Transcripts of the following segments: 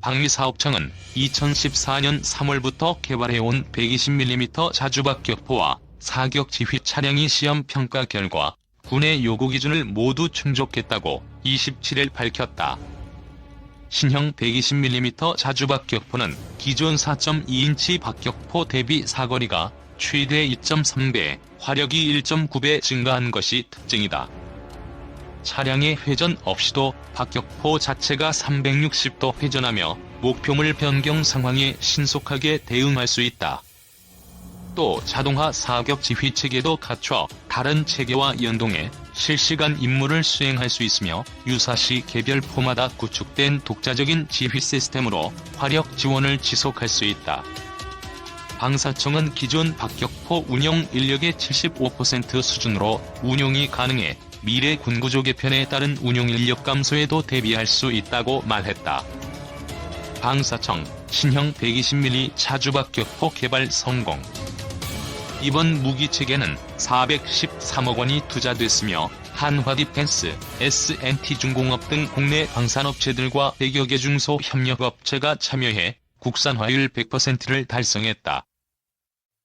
방위사업청은 2014년 3월부터 개발해온 120mm 자주박격포와 사격 지휘 차량이 시험 평가 결과 군의 요구 기준을 모두 충족했다고 27일 밝혔다. 신형 120mm 자주박격포는 기존 4.2인치 박격포 대비 사거리가 최대 2.3배, 화력이 1.9배 증가한 것이 특징이다. 차량의 회전 없이도 박격포 자체가 360도 회전하며 목표물 변경 상황에 신속하게 대응할 수 있다. 또 자동화 사격 지휘 체계도 갖춰 다른 체계와 연동해 실시간 임무를 수행할 수 있으며 유사시 개별 포마다 구축된 독자적인 지휘 시스템으로 화력 지원을 지속할 수 있다. 방사청은 기존 박격포 운영 인력의 75% 수준으로 운용이 가능해 미래 군구조 개편에 따른 운용 인력 감소에도 대비할 수 있다고 말했다. 방사청 신형 120mm 자주박격포 개발 성공 이번 무기 체계는 413억 원이 투자됐으며 한화 디펜스, S&T중공업 등 국내 방산업체들과 100여 개 중소 협력업체가 참여해 국산화율 100%를 달성했다.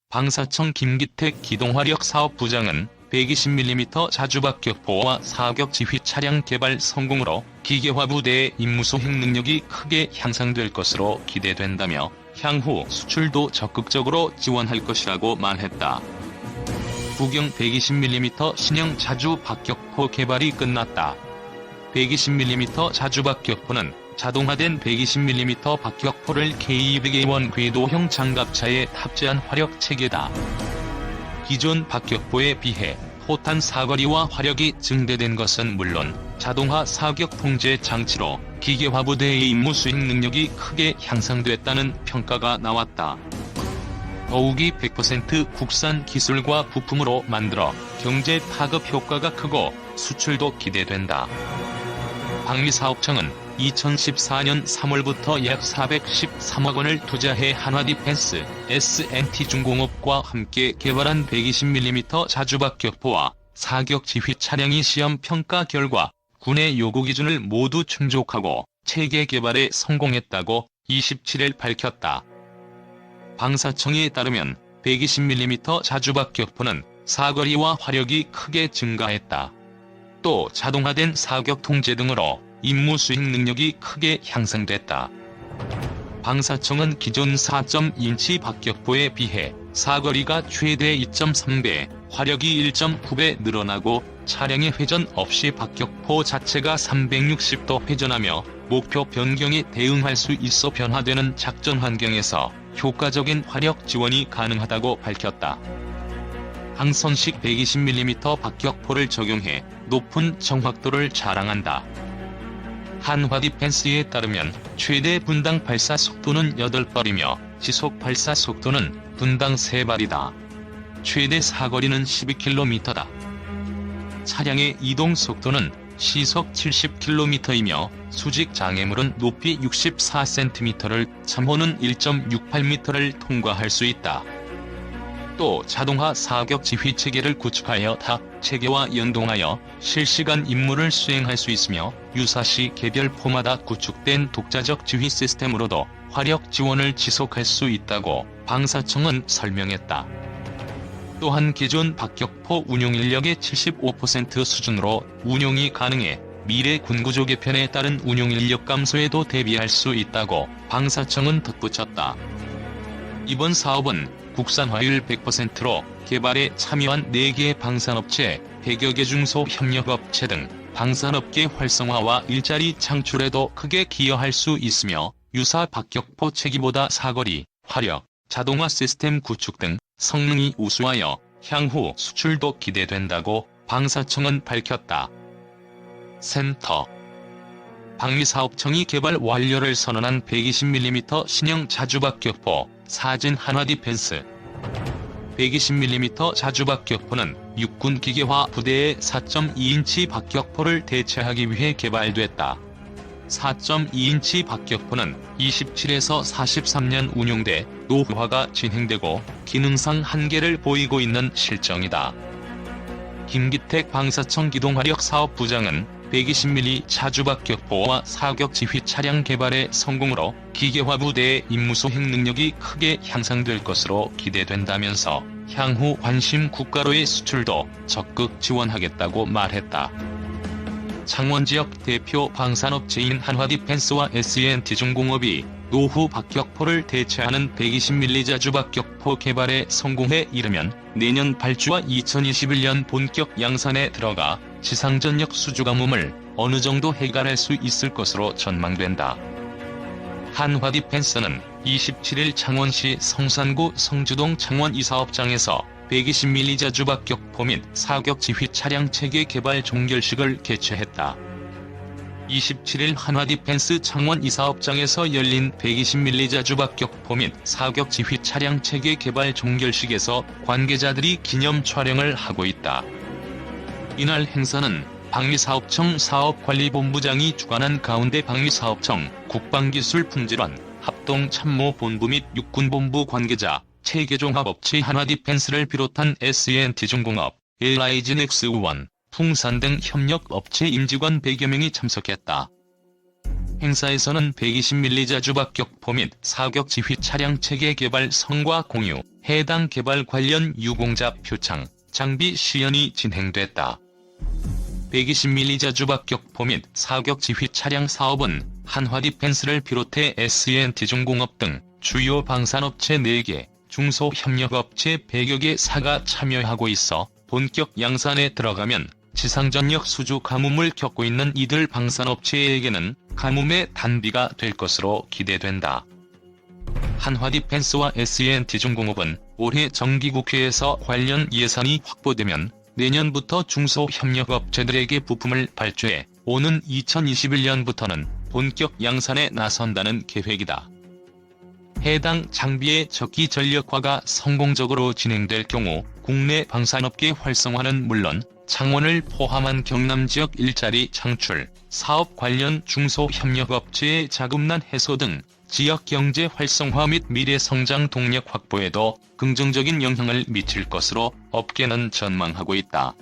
방사청 김기택 기동화력 사업부장은 120mm 자주박격포와 사격 지휘 차량 개발 성공으로 기계화 부대의 임무 수 행 능력이 크게 향상될 것으로 기대된다며 향후 수출도 적극적으로 지원할 것이라고 말했다. 구경 120mm 신형 자주박격포 개발이 끝났다. 120mm 자주박격포는 자동화된 120mm 박격포를 K200A1 궤도형 장갑차에 탑재한 화력 체계다. 기존 박격포에 비해 포탄 사거리와 화력이 증대된 것은 물론 자동화 사격 통제 장치로 기계화 부대의 임무 수행 능력이 크게 향상됐다는 평가가 나왔다. 더욱이 100% 국산 기술과 부품으로 만들어 경제 파급 효과가 크고 수출도 기대된다. 방위사업청은 2014년 3월부터 약 413억 원을 투자해 한화디펜스, S&T중공업과 함께 개발한 120mm 자주박 격포와 사격 지휘 차량이 시험 평가 결과 군의 요구 기준을 모두 충족하고 체계 개발에 성공했다고 27일 밝혔다. 방사청에 따르면 120mm 자주박 격포는 사거리와 화력이 크게 증가했다. 또 자동화된 사격 통제 등으로 임무 수행 능력이 크게 향상됐다. 방사청은 기존 4.2인치 박격포에 비해 사거리가 최대 2.3배, 화력이 1.9배 늘어나고 차량의 회전 없이 박격포 자체가 360도 회전하며 목표 변경에 대응할 수 있어 변화되는 작전 환경에서 효과적인 화력 지원이 가능하다고 밝혔다. 항선식 120mm 박격포를 적용해 높은 정확도를 자랑한다. 한화 디펜스에 따르면 최대 분당 발사 속도는 8발이며 지속 발사 속도는 분당 3발이다. 최대 사거리는 12km다. 차량의 이동 속도는 시속 70km이며 수직 장애물은 높이 64cm를 참호는 1.68m를 통과할 수 있다. 또 자동화 사격 지휘 체계를 구축하여 타 체계와 연동하여 실시간 임무를 수행할 수 있으며 유사시 개별 포마다 구축된 독자적 지휘 시스템으로도 화력 지원을 지속할 수 있다고 방사청은 설명했다. 또한 기존 박격포 운용 인력의 75% 수준으로 운용이 가능해 미래 군구조 개편에 따른 운용 인력 감소에도 대비할 수 있다고 방사청은 덧붙였다. 이번 사업은 국산화율 100%로 개발에 참여한 4개 방산업체, 100여 개 중소 협력업체 등 방산업계 활성화와 일자리 창출에도 크게 기여할 수 있으며 유사 박격포 체계보다 사거리, 화력, 자동화 시스템 구축 등 성능이 우수하여 향후 수출도 기대된다고 방사청은 밝혔다. 센터 방위사업청이 개발 완료를 선언한 120mm 신형 자주박격포 사진 한화 디펜스 120mm 자주박격포는 육군 기계화 부대의 4.2인치 박격포를 대체하기 위해 개발됐다. 4.2인치 박격포는 27에서 43년 운용돼 노후화가 진행되고 기능상 한계를 보이고 있는 실정이다. 김기택 방사청 기동화력 사업부장은 120mm 차주박격포와 사격 지휘 차량 개발의 성공으로 기계화 부대의 임무 수행 능력이 크게 향상될 것으로 기대된다면서 향후 관심 국가로의 수출도 적극 지원하겠다고 말했다. 창원 지역 대표 방산업체인 한화디펜스와 SNT중공업이 노후 박격포를 대체하는 120mm 자주 박격포 개발에 성공해 이르면 내년 발주와 2021년 본격 양산에 들어가 지상전력 수주 가뭄을 어느 정도 해결할 수 있을 것으로 전망된다. 한화 디펜스는 27일 창원시 성산구 성주동 창원 이사업장에서 120mm 자주박격포 및 사격 지휘 차량 체계 개발 종결식을 개최했다. 27일 한화디펜스 창원 이사업장에서 열린 120mm 자주박격포 및 사격 지휘 차량 체계 개발 종결식에서 관계자들이 기념 촬영을 하고 있다. 이날 행사는 방위사업청 사업관리본부장이 주관한 가운데 방위사업청 국방기술품질원 합동참모본부 및 육군본부 관계자 체계종합업체 한화디펜스를 비롯한 SNT중공업, LIG넥스우원, 풍산 등 협력업체 임직원 100여 명이 참석했다. 행사에서는 120mm 자주박격포 및 사격 지휘 차량 체계 개발 성과 공유, 해당 개발 관련 유공자 표창, 장비 시연이 진행됐다. 120mm 자주박격포 및 사격 지휘 차량 사업은 한화 디펜스를 비롯해 SNT중공업 등 주요 방산업체 4개, 중소협력업체 100여 개 사가 참여하고 있어 본격 양산에 들어가면 지상전력 수주 가뭄을 겪고 있는 이들 방산업체에게는 가뭄의 단비가 될 것으로 기대된다. 한화디펜스와 SNT중공업은 올해 정기국회에서 관련 예산이 확보되면 내년부터 중소협력업체들에게 부품을 발주해 오는 2021년부터는 본격 양산에 나선다는 계획이다. 해당 장비의 적기 전력화가 성공적으로 진행될 경우 국내 방산업계 활성화는 물론 창원을 포함한 경남 지역 일자리 창출, 사업 관련 중소협력업체의 자금난 해소 등 지역 경제 활성화 및 미래 성장 동력 확보에도 긍정적인 영향을 미칠 것으로 업계는 전망하고 있다.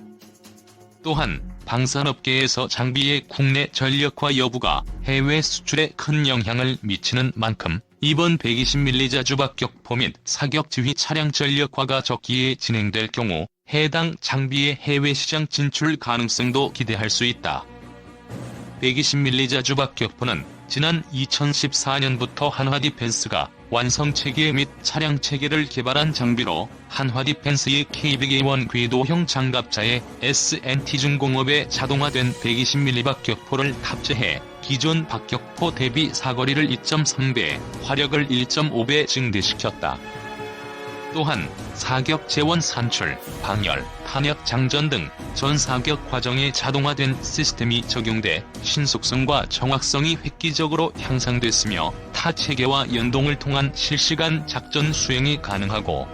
또한 방산업계에서 장비의 국내 전력화 여부가 해외 수출에 큰 영향을 미치는 만큼 이번 120mm 자주박격포 및 사격 지휘 차량 전력화가 적기에 진행될 경우 해당 장비의 해외 시장 진출 가능성도 기대할 수 있다. 120mm 자주박격포는 지난 2014년부터 한화 디펜스가 완성 체계 및 차량 체계를 개발한 장비로 한화디펜스의 K100A1 궤도형 장갑차에 SNT중공업의 자동화된 120mm 박격포를 탑재해 기존 박격포 대비 사거리를 2.3배, 화력을 1.5배 증대시켰다. 또한 사격 재원 산출, 방열, 탄약 장전 등 전 사격 과정에 자동화된 시스템이 적용돼 신속성과 정확성이 획기적으로 향상됐으며 타 체계와 연동을 통한 실시간 작전 수행이 가능하고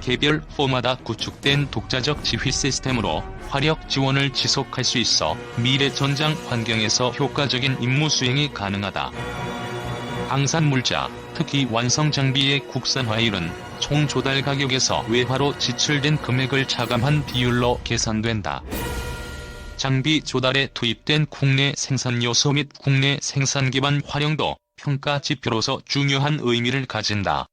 개별 포마다 구축된 독자적 지휘 시스템으로 화력 지원을 지속할 수 있어 미래 전장 환경에서 효과적인 임무 수행이 가능하다. 방산 물자, 특히 완성 장비의 국산화율은 총 조달 가격에서 외화로 지출된 금액을 차감한 비율로 계산된다. 장비 조달에 투입된 국내 생산 요소 및 국내 생산 기반 활용도 평가 지표로서 중요한 의미를 가진다.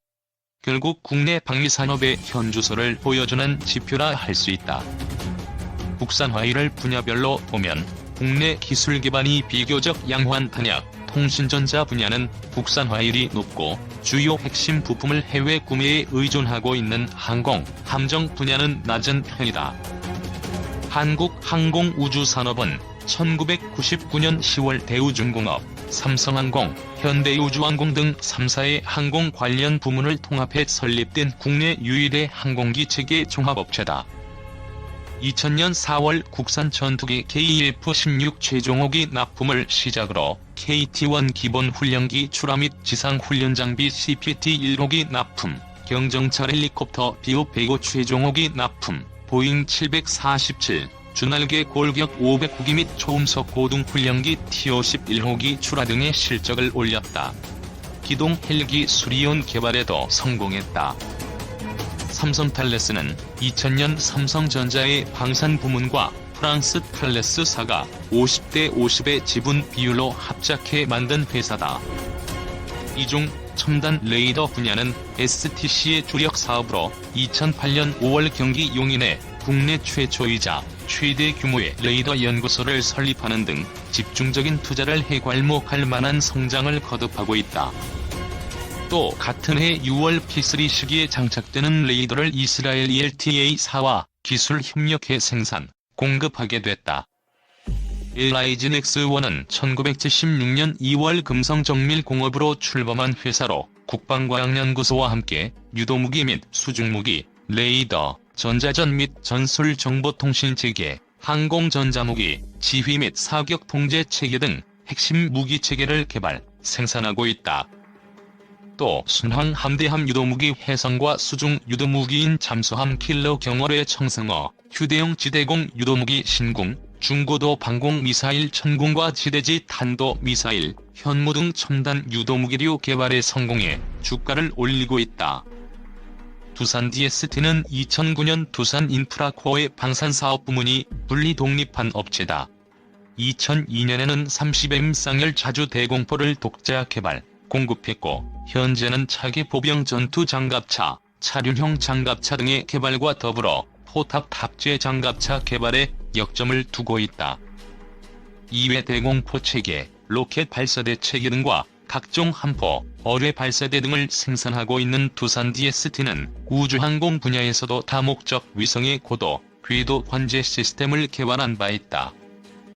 결국 국내 방위 산업의 현주소를 보여주는 지표라 할 수 있다. 국산화율을 분야별로 보면 국내 기술 기반이 비교적 양호한 탄약, 통신전자 분야는 국산화율이 높고 주요 핵심 부품을 해외 구매에 의존하고 있는 항공, 함정 분야는 낮은 편이다. 한국항공우주산업은 1999년 10월 대우중공업, 삼성항공, 현대우주항공 등 3사의 항공 관련 부문을 통합해 설립된 국내 유일의 항공기 체계 종합업체다. 2000년 4월 국산 전투기 KF-16 최종호기 납품을 시작으로 KT-1 기본 훈련기 출하 및 지상 훈련 장비 CPT-1호기 납품, 경정차 헬리콥터 BO-105 최종호기 납품, 보잉 747, 주날개 골격 500호기 및 초음속 고등 훈련기 TO-11호기 출하 등의 실적을 올렸다. 기동 헬기 수리온 개발에도 성공했다. 삼성탈레스는 2000년 삼성전자의 방산 부문과 프랑스 탈레스사가 50대 50의 지분 비율로 합작해 만든 회사다. 이 중 첨단 레이더 분야는 STC의 주력 사업으로 2008년 5월 경기 용인에 국내 최초이자 최대 규모의 레이더 연구소를 설립하는 등 집중적인 투자를 해괄목할 만한 성장을 거듭하고 있다. 또 같은 해 6월 P3 시기에 장착되는 레이더를 이스라엘 ELTA4와 기술 협력해 생산, 공급하게 됐다. 엘라이진 X1은 1976년 2월 금성정밀공업으로 출범한 회사로 국방과학연구소와 함께 유도무기 및 수중무기, 레이더, 전자전 및 전술 정보통신 체계, 항공전자무기, 지휘 및 사격 통제 체계 등 핵심 무기 체계를 개발, 생산하고 있다. 또 순항 함대함 유도무기 해성과 수중 유도무기인 잠수함 킬러 경월의 청승어, 휴대용 지대공 유도무기 신궁, 중고도 방공 미사일 천궁과 지대지 탄도 미사일, 현무 등 첨단 유도무기류 개발에 성공해 주가를 올리고 있다. 두산 DST는 2009년 두산 인프라코어의 방산사업 부문이 분리 독립한 업체다. 2002년에는 30M 쌍열 자주 대공포를 독자 개발, 공급했고 현재는 차기 보병 전투 장갑차, 차륜형 장갑차 등의 개발과 더불어 포탑 탑재 장갑차 개발에 역점을 두고 있다. 이외 대공포 체계, 로켓 발사대 체계 등과 각종 함포, 어뢰 발사대 등을 생산하고 있는 두산 DST는 우주항공 분야에서도 다목적 위성의 고도, 궤도 관제 시스템을 개발한 바 있다.